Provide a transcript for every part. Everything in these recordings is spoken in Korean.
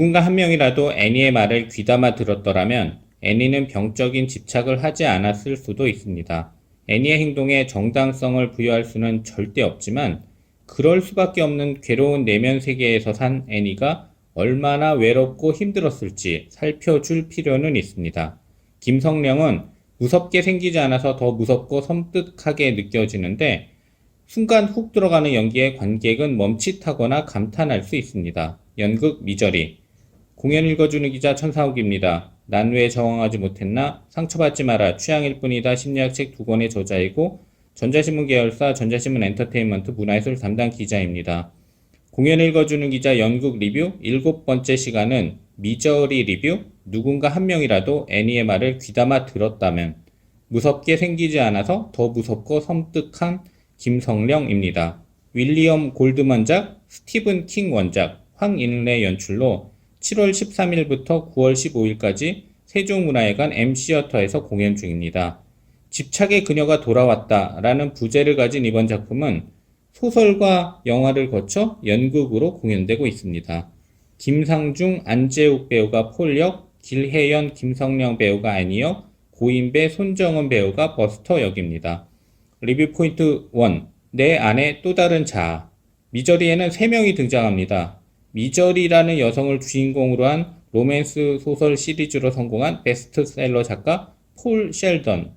누군가 한 명이라도 애니의 말을 귀담아 들었더라면 애니는 병적인 집착을 하지 않았을 수도 있습니다. 애니의 행동에 정당성을 부여할 수는 절대 없지만 그럴 수밖에 없는 괴로운 내면 세계에서 산 애니가 얼마나 외롭고 힘들었을지 살펴줄 필요는 있습니다. 김성령은 무섭게 생기지 않아서 더 무섭고 섬뜩하게 느껴지는데 순간 훅 들어가는 연기에 관객은 멈칫하거나 감탄할 수 있습니다. 연극 미저리 공연 읽어주는 기자 천사욱입니다. 난왜 저항하지 못했나? 상처받지 마라. 취향일 뿐이다. 심리학 책 두 권의 저자이고 전자신문 계열사 전자신문 엔터테인먼트 문화예술 담당 기자입니다. 공연 읽어주는 기자 연극 리뷰 일곱 번째 시간은 미저리 리뷰 누군가 한 명이라도 애니의 말을 귀담아 들었다면 무섭게 생기지 않아서 더 무섭고 섬뜩한 김성령입니다. 윌리엄 골드먼작, 스티븐 킹 원작, 황인래 연출로 7월 13일부터 9월 15일까지 세종문화회관 M시어터에서 공연 중입니다. 집착의 그녀가 돌아왔다 라는 부제를 가진 이번 작품은 소설과 영화를 거쳐 연극으로 공연되고 있습니다. 김상중, 안재욱 배우가 폴역, 길혜연, 김성령 배우가 아니역, 고인배, 손정은 배우가 버스터 역입니다. 리뷰 포인트 1. 내 안에 또 다른 자아. 미저리에는 3명이 등장합니다. 미저리라는 여성을 주인공으로 한 로맨스 소설 시리즈로 성공한 베스트셀러 작가 폴 셸던.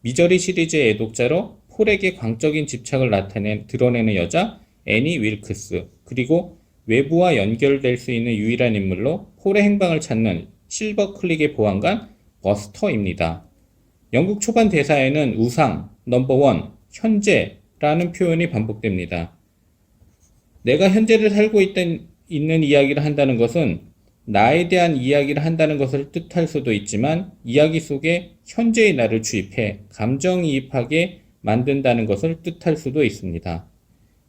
미저리 시리즈의 애독자로 폴에게 광적인 집착을 나타내 드러내는 여자 애니 윌크스. 그리고 외부와 연결될 수 있는 유일한 인물로 폴의 행방을 찾는 실버 클릭의 보안관 버스터입니다. 영국 초반 대사에는 우상, 넘버원, 현재라는 표현이 반복됩니다. 내가 현재를 살고 있던, 있는 이야기를 한다는 것은 나에 대한 이야기를 한다는 것을 뜻할 수도 있지만 이야기 속에 현재의 나를 주입해 감정이입하게 만든다는 것을 뜻할 수도 있습니다.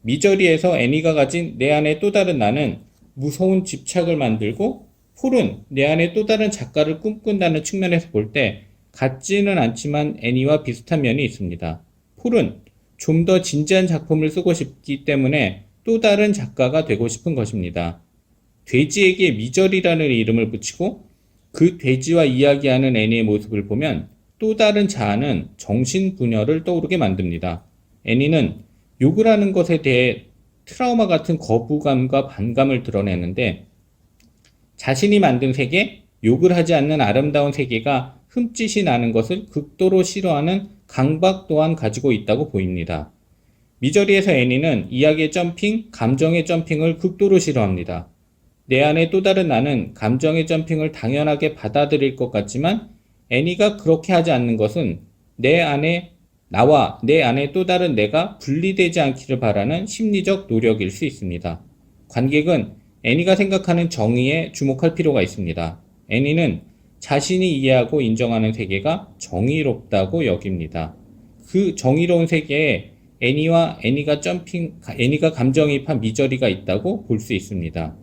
미저리에서 애니가 가진 내 안의 또 다른 나는 무서운 집착을 만들고 폴은 내 안에 또 다른 작가를 꿈꾼다는 측면에서 볼 때 같지는 않지만 애니와 비슷한 면이 있습니다. 폴은 좀 더 진지한 작품을 쓰고 싶기 때문에 또 다른 작가가 되고 싶은 것입니다. 돼지에게 미저리라는 이름을 붙이고 그 돼지와 이야기하는 애니의 모습을 보면 또 다른 자아는 정신 분열을 떠오르게 만듭니다. 애니는 욕을 하는 것에 대해 트라우마 같은 거부감과 반감을 드러내는데 자신이 만든 세계, 욕을 하지 않는 아름다운 세계가 흠짓이 나는 것을 극도로 싫어하는 강박 또한 가지고 있다고 보입니다. 미저리에서 애니는 이야기의 점핑, 감정의 점핑을 극도로 싫어합니다. 내 안에 또 다른 나는 감정의 점핑을 당연하게 받아들일 것 같지만 애니가 그렇게 하지 않는 것은 내 안에 나와 내 안에 또 다른 내가 분리되지 않기를 바라는 심리적 노력일 수 있습니다. 관객은 애니가 생각하는 정의에 주목할 필요가 있습니다. 애니는 자신이 이해하고 인정하는 세계가 정의롭다고 여깁니다. 그 정의로운 세계에 애니와 애니가 점핑, 애니가 감정이입한 미저리가 있다고 볼 수 있습니다.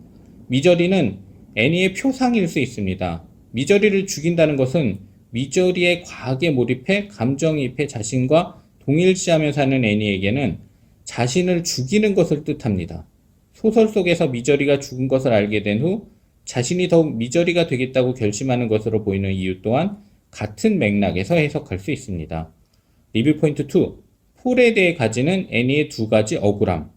미저리는 애니의 표상일 수 있습니다. 미저리를 죽인다는 것은 미저리에 과하게 몰입해 감정이입해 자신과 동일시하며 사는 애니에게는 자신을 죽이는 것을 뜻합니다. 소설 속에서 미저리가 죽은 것을 알게 된 후 자신이 더욱 미저리가 되겠다고 결심하는 것으로 보이는 이유 또한 같은 맥락에서 해석할 수 있습니다. 리뷰 포인트 2. 폴에 대해 가지는 애니의 두 가지 억울함.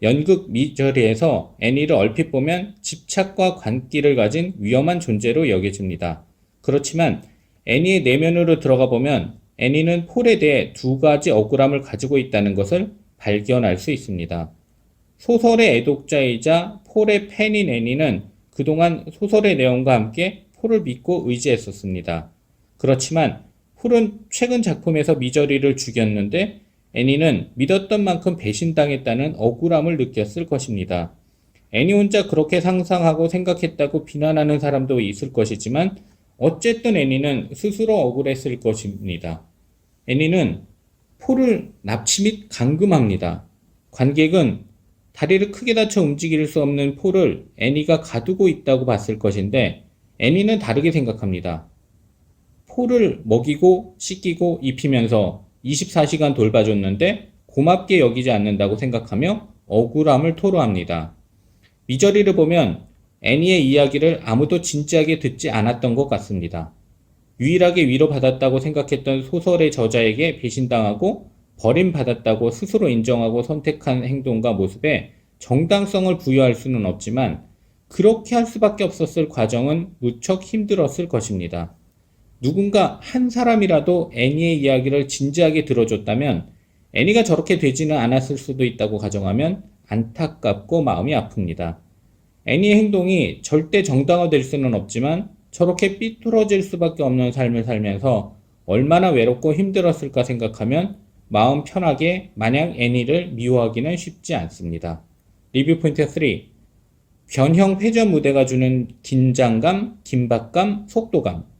연극 미저리에서 애니를 얼핏 보면 집착과 관기를 가진 위험한 존재로 여겨집니다. 그렇지만 애니의 내면으로 들어가 보면 애니는 폴에 대해 두 가지 억울함을 가지고 있다는 것을 발견할 수 있습니다. 소설의 애독자이자 폴의 팬인 애니는 그동안 소설의 내용과 함께 폴을 믿고 의지했었습니다. 그렇지만 폴은 최근 작품에서 미저리를 죽였는데 애니는 믿었던 만큼 배신당했다는 억울함을 느꼈을 것입니다. 애니 혼자 그렇게 상상하고 생각했다고 비난하는 사람도 있을 것이지만 어쨌든 애니는 스스로 억울했을 것입니다. 애니는 폴을 납치 및 감금합니다. 관객은 다리를 크게 다쳐 움직일 수 없는 폴을 애니가 가두고 있다고 봤을 것인데 애니는 다르게 생각합니다. 폴을 먹이고 씻기고 입히면서 24시간 돌봐줬는데 고맙게 여기지 않는다고 생각하며 억울함을 토로합니다. 미저리를 보면 애니의 이야기를 아무도 진지하게 듣지 않았던 것 같습니다. 유일하게 위로받았다고 생각했던 소설의 저자에게 배신당하고 버림받았다고 스스로 인정하고 선택한 행동과 모습에 정당성을 부여할 수는 없지만 그렇게 할 수밖에 없었을 과정은 무척 힘들었을 것입니다. 누군가 한 사람이라도 애니의 이야기를 진지하게 들어줬다면 애니가 저렇게 되지는 않았을 수도 있다고 가정하면 안타깝고 마음이 아픕니다. 애니의 행동이 절대 정당화될 수는 없지만 저렇게 삐뚤어질 수밖에 없는 삶을 살면서 얼마나 외롭고 힘들었을까 생각하면 마음 편하게 마냥 애니를 미워하기는 쉽지 않습니다. 리뷰 포인트 3. 변형 회전 무대가 주는 긴장감, 긴박감, 속도감.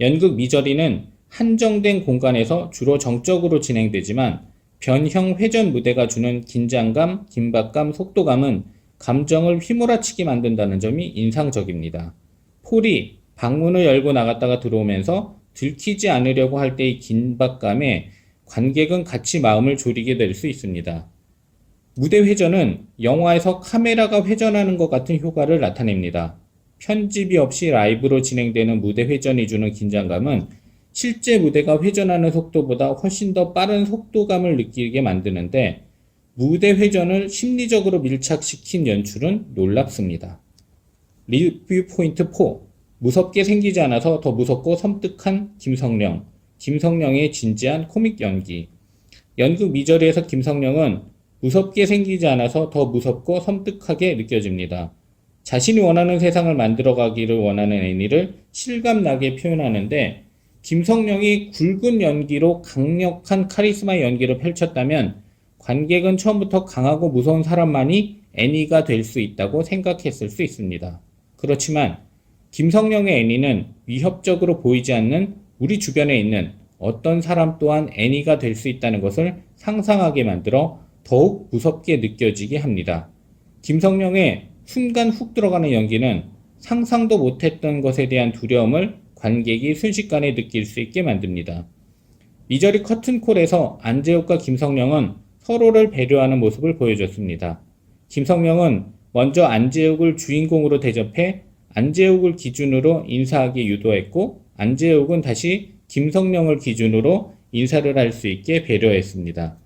연극 미저리는 한정된 공간에서 주로 정적으로 진행되지만 변형 회전 무대가 주는 긴장감, 긴박감, 속도감은 감정을 휘몰아치게 만든다는 점이 인상적입니다. 폴이 방문을 열고 나갔다가 들어오면서 들키지 않으려고 할 때의 긴박감에 관객은 같이 마음을 졸이게 될 수 있습니다. 무대 회전은 영화에서 카메라가 회전하는 것 같은 효과를 나타냅니다. 편집이 없이 라이브로 진행되는 무대 회전이 주는 긴장감은 실제 무대가 회전하는 속도보다 훨씬 더 빠른 속도감을 느끼게 만드는데 무대 회전을 심리적으로 밀착시킨 연출은 놀랍습니다. 리뷰 포인트 4. 무섭게 생기지 않아서 더 무섭고 섬뜩한 김성령. 김성령의 진지한 코믹 연기. 연극 미저리에서 김성령은 무섭게 생기지 않아서 더 무섭고 섬뜩하게 느껴집니다. 자신이 원하는 세상을 만들어가기를 원하는 애니를 실감나게 표현하는데 김성령이 굵은 연기로 강력한 카리스마 연기를 펼쳤다면 관객은 처음부터 강하고 무서운 사람만이 애니가 될 수 있다고 생각했을 수 있습니다. 그렇지만 김성령의 애니는 위협적으로 보이지 않는 우리 주변에 있는 어떤 사람 또한 애니가 될 수 있다는 것을 상상하게 만들어 더욱 무섭게 느껴지게 합니다. 김성령의 순간 훅 들어가는 연기는 상상도 못했던 것에 대한 두려움을 관객이 순식간에 느낄 수 있게 만듭니다. 미저리 커튼콜에서 안재욱과 김성령은 서로를 배려하는 모습을 보여줬습니다. 김성령은 먼저 안재욱을 주인공으로 대접해 안재욱을 기준으로 인사하게 유도했고 안재욱은 다시 김성령을 기준으로 인사를 할 수 있게 배려했습니다.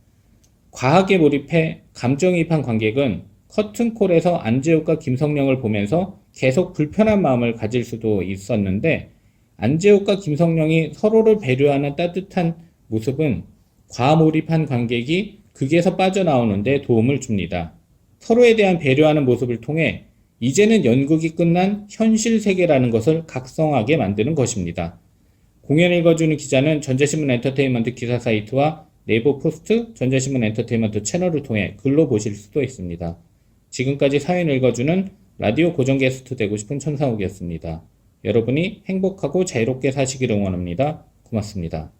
과하게 몰입해 감정이입한 관객은 커튼콜에서 안재욱과 김성령을 보면서 계속 불편한 마음을 가질 수도 있었는데 안재욱과 김성령이 서로를 배려하는 따뜻한 모습은 과몰입한 관객이 극에서 빠져나오는데 도움을 줍니다. 서로에 대한 배려하는 모습을 통해 이제는 연극이 끝난 현실 세계라는 것을 각성하게 만드는 것입니다. 공연 읽어주는 기자는 전자신문 엔터테인먼트 기사 사이트와 네이버 포스트, 전자신문 엔터테인먼트 채널을 통해 글로 보실 수도 있습니다. 지금까지 사연 읽어주는 라디오 고정 게스트 되고 싶은 천상욱이었습니다. 여러분이 행복하고 자유롭게 사시기를 응원합니다. 고맙습니다.